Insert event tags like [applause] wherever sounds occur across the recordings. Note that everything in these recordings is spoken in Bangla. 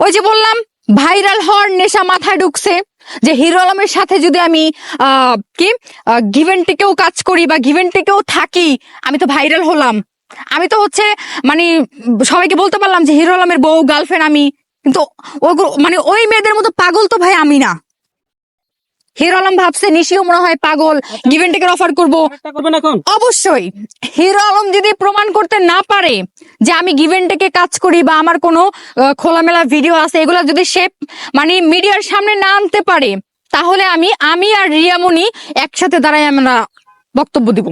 ওই যে বললাম ভাইরাল হওয়ার নেশা মাথায় ঢুকছে যে হিরো আলমের সাথে যদি আমি কি গিভেনটিকেও কাজ করি বা গিভেনটিকেও থাকি, আমি তো ভাইরাল হলাম। আমি তো হচ্ছে মানে সবাইকে বলতে পারলাম যে হিরো আলমের বউ গার্লফ্রেন্ড আমি। কিন্তু মানে ওই মেয়েদের মতো পাগল তো ভাই আমি না। হিরো আলম ভাবছে নিশিও মনে হয় পাগল গিভেন্টিকের অফার করব। করবেন এখন? অবশ্যই। হিরো আলম যদি প্রমাণ করতে না পারে যে আমি গিভেন টেকে কাজ করি বা আমার কোনো খোলামেলা ভিডিও আছে এগুলো যদি সে মানে মিডিয়ার সামনে না আনতে পারে তাহলে আমি আমি আর রিয়ামণি একসাথে দাঁড়াই আমরা বক্তব্য দিব।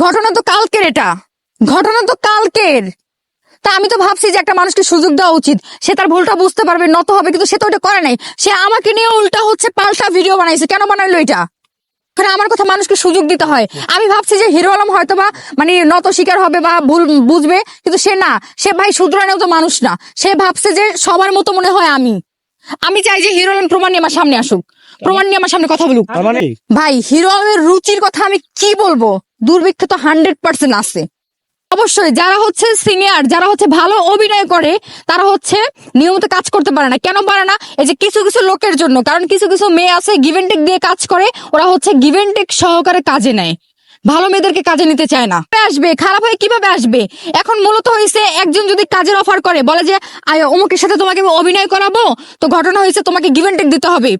ঘটনা তো কালকের এটা। ঘটনা তো কালকের। তা আমি তো ভাবছি যে একটা মানুষকে সুযোগ দেওয়া উচিত। সে তার ভুলটা বুঝতে পারবে নত হবে কিন্তু সে তো ওটা করে নাই। সে আমাকে নিয়ে উল্টা হচ্ছে পাল্টা ভিডিও বানাইছে। কেন বানাইলো এটা? ওখানে আমার কথা মানুষকে সুযোগ দিতে হয়। আমি ভাবছি যে হিরো আলম হয়তো বা মানে নত শিকার হবে বা ভুল বুঝবে কিন্তু সে না। সে ভাই শুধরানোও তো মানুষ না। সে ভাবছে যে সবার মতো মনে হয় আমি। আমি চাই যে হিরো আলম প্রমাণ নিয়ে আমার সামনে আসুক। প্রমাণ নিয়ে আমার সামনে কথা বলুক। মানে? ভাই হিরো আলমের রুচির কথা আমি কি বলব? দুর্ভিক্ষ তো হান্ড্রেড পার্সেন্ট আছে। অবশ্যই যারা হচ্ছে সিনিয়র যারা হচ্ছে ভালো অভিনয় করে, তারা হচ্ছে নিয়মিত কাজ করতে পারে না। কেন পারে না? এই যে কিছু কিছু লোকের জন্য, কারণ কিছু কিছু মেয়ে আছে গিভেন্টেক দিয়ে কাজ করে, ওরা হচ্ছে গিভেন্টেক সহকারে কাজে নেয়। ভালো মেয়েদেরকে কাজে নিতে চায় না। আসবে? খারাপ হয়ে কীভাবে আসবে? এখন মূলত হয়েছে একজন যদি কাজের অফার করে, বলে যে অমুকের সাথে তোমাকে অভিনয় করাবো, তো ঘটনা হয়েছে তোমাকে গিভেন্টেক দিতে হবে।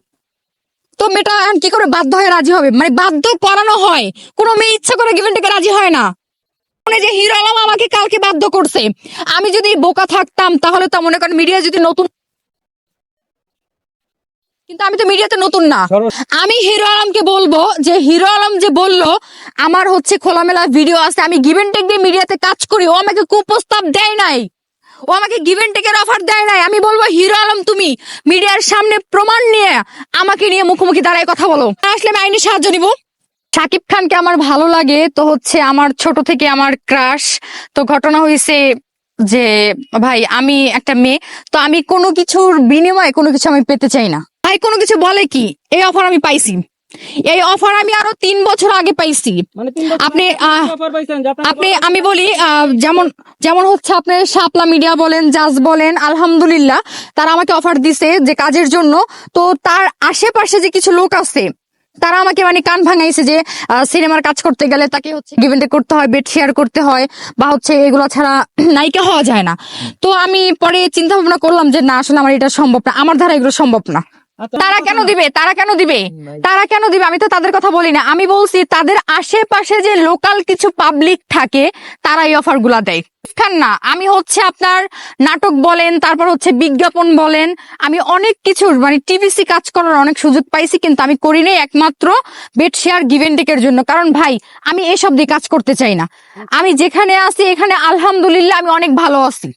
তো মেয়েটা কি করে বাধ্য হয়ে রাজি হবে? মানে বাধ্য করানো হয়। কোনো মেয়ে ইচ্ছা করে গিভেন্টেকে রাজি হয় না। মনে যে হিরো আলম আমাকে কালকে বাধ্য করছে। আমি যদি বোকা থাকতাম তাহলে তো মনে করেন মিডিয়া যদি নতুন কিন্তু আমি তো মিডিয়াতে নতুন না। আমি হিরো আলমকে বলব যে হিরো আলম যে বলল আমার হচ্ছে খোলামেলা ভিডিও আছে আমি গিভেন টেক দিয়ে মিডিয়াতে কাজ করি। ও আমাকে কুপ্রস্তাব দেয় নাই। ও আমাকে গিভেন টেকের অফার দেয় নাই। আমি বলব হিরো আলম তুমি মিডিয়ার সামনে প্রমাণ নিয়ে আমাকে নিয়ে মুখোমুখি দাঁড়ায় কথা বলো। আসলে আমি আইনি সাহায্য নিব। শাকিব খানকে আমার ভালো লাগে তো হচ্ছে আমার ছোট থেকে আমার ক্রাশ তো ঘটনা হয়েছে যে ভাই আমি একটা মেয়ে তো আমি কোনো কিছুর বিনিময়ে কোনো কিছু আমি পেতে চাই না। ভাই কোনো কিছু বলে কি? এই অফার আমি পাইছি। এই অফার আমি আরও তিন বছর আগে পাইছি। মানে আপনি, আপনি আমি বলি যেমন যেমন হচ্ছে আপনার শাপলা মিডিয়া বলেন জাজ বলেন আলহামদুলিল্লাহ তারা আমাকে অফার দিছে যে কাজের জন্য। তো তার আশেপাশে যে কিছু লোক আছে তারা আমাকে মানে কান ভাঙাইছে যে সিনেমার কাজ করতে গেলে তাকে হচ্ছে গিভেন্টে করতে হয় বেড শেয়ার করতে হয়, বা হচ্ছে এগুলো ছাড়া [clears throat] নায়িকা হওয়া যায় না। তো আমি পরে চিন্তা ভাবনা করলাম যে, না, আসলে আমার এটা সম্ভব না। আমার দ্বারা এগুলো সম্ভব না। তারা কেন দিবে? তারা কেন দিবে? তারা কেন দিবে? আমি তো তাদের কথা বলি না। আমি বলছি তাদের আশেপাশে যে লোকাল কিছু পাবলিক থাকে তারা এই অফারগুলা দেয়। খান না? আমি হচ্ছে আপনার নাটক বলেন তারপর হচ্ছে বিজ্ঞাপন বলেন আমি অনেক কিছুর মানে টিভিসি কাজ করার অনেক সুযোগ পাইছি কিন্তু আমি করি নাই একমাত্র বেড শেয়ার গিভেন্টেকের জন্য। কারণ ভাই আমি এসব দিয়ে কাজ করতে চাই না। আমি যেখানে আছি এখানে আলহামদুলিল্লাহ আমি অনেক ভালো আছি।